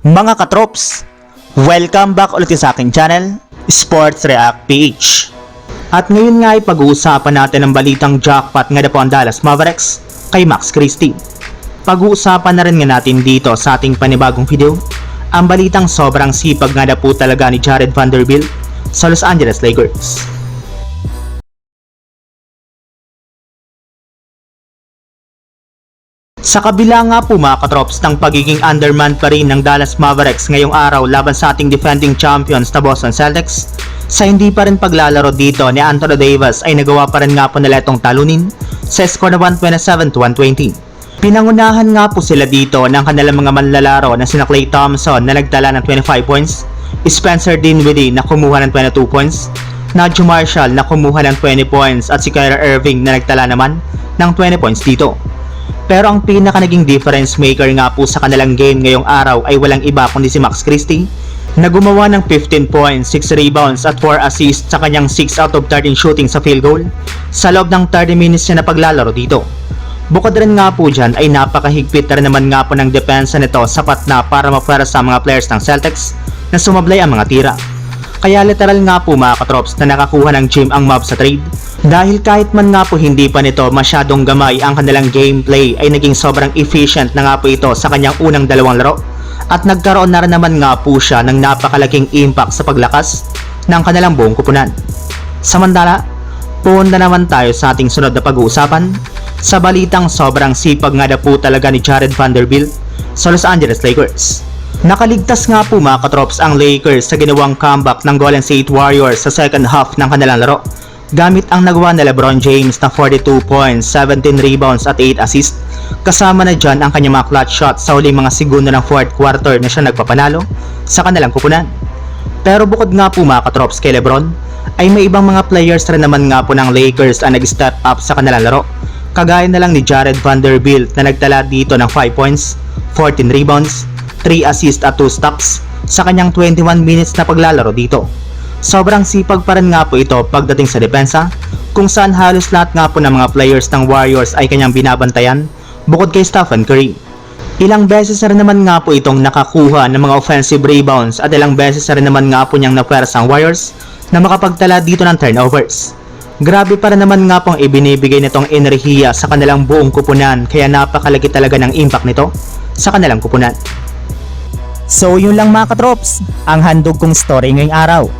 Mga katrops, welcome back ulit sa aking channel, Sports React PH. At ngayon nga ay pag-uusapan natin ang balitang jackpot nga na po ang Dallas Mavericks kay Max Christie. Pag-uusapan na rin nga natin dito sa ating panibagong video, ang balitang sobrang sipag nga na po talaga ni Jared Vanderbilt sa Los Angeles Lakers. Sa kabila nga po mga katrops ng pagiging underman pa rin ng Dallas Mavericks ngayong araw laban sa ating defending champions na Boston Celtics, sa hindi pa rin paglalaro dito ni Anthony Davis ay nagawa pa rin nga po nila itong talunin sa score na 127 to 120. Pinangunahan nga po sila dito ng kanilang mga manlalaro na sina Klay Thompson na nagtala ng 25 points, Spencer Dinwiddie na kumuha ng 22 points, Najo Marshall na kumuha ng 20 points at si Kyrie Irving na nagtala naman ng 20 points dito. Pero ang pinaka naging difference maker nga po sa kanilang game ngayong araw ay walang iba kundi si Max Christie na gumawa ng 15 points, 6 rebounds at 4 assists sa kanyang 6 out of 13 shooting sa field goal sa loob ng 30 minutes niya na paglalaro dito. Bukod rin nga po dyan ay napakahigpit na naman nga po ng depensa nito sapat na para mapwera sa mga players ng Celtics na sumablay ang mga tira. Kaya literal nga po mga katrops na nakakuha ng gym ang mob sa trade. Dahil kahit man nga po hindi pa nito masyadong gamay ang kanilang gameplay ay naging sobrang efficient na nga po ito sa kanyang unang dalawang laro. At nagkaroon na rin naman nga po siya ng napakalaking impact sa paglakas ng kanilang buong kupunan. Samantala, punta naman tayo sa ating sunod na pag-uusapan sa balitang sobrang sipag nga na po talaga ni Jared Vanderbilt sa Los Angeles Lakers. Nakaligtas nga po mga katrops ang Lakers sa ginawang comeback ng Golden State Warriors sa second half ng kanilang laro. Gamit ang nagawa ni LeBron James na 42 points, 17 rebounds at 8 assists. Kasama na dyan ang kanyang mga clutch shots sa huling mga segundo ng fourth quarter na siya nagpapanalo sa kanilang kupunan. Pero bukod nga po mga katrops kay Lebron, ay may ibang mga players rin naman nga po ng Lakers ang nag-step up sa kanilang laro. Kagaya na lang ni Jared Vanderbilt na nagtala dito ng 5 points, 14 rebounds, 3 assists at 2 stops sa kanyang 21 minutes na paglalaro dito. Sobrang sipag pa rin nga po ito pagdating sa depensa, kung saan halos lahat nga po ng mga players ng Warriors ay kanyang binabantayan, bukod kay Stephen Curry. Ilang beses na rin naman nga po itong nakakuha ng mga offensive rebounds at ilang beses na rin naman nga po niyang napwersa ang Warriors na makapagtala dito ng turnovers. Grabe para naman nga pong ibinibigay nitong enerhiya sa kanilang buong kupunan kaya napakalaki talaga ng impact nito sa kanilang kupunan. So yun lang mga katrops, ang handog kong story ngayong araw.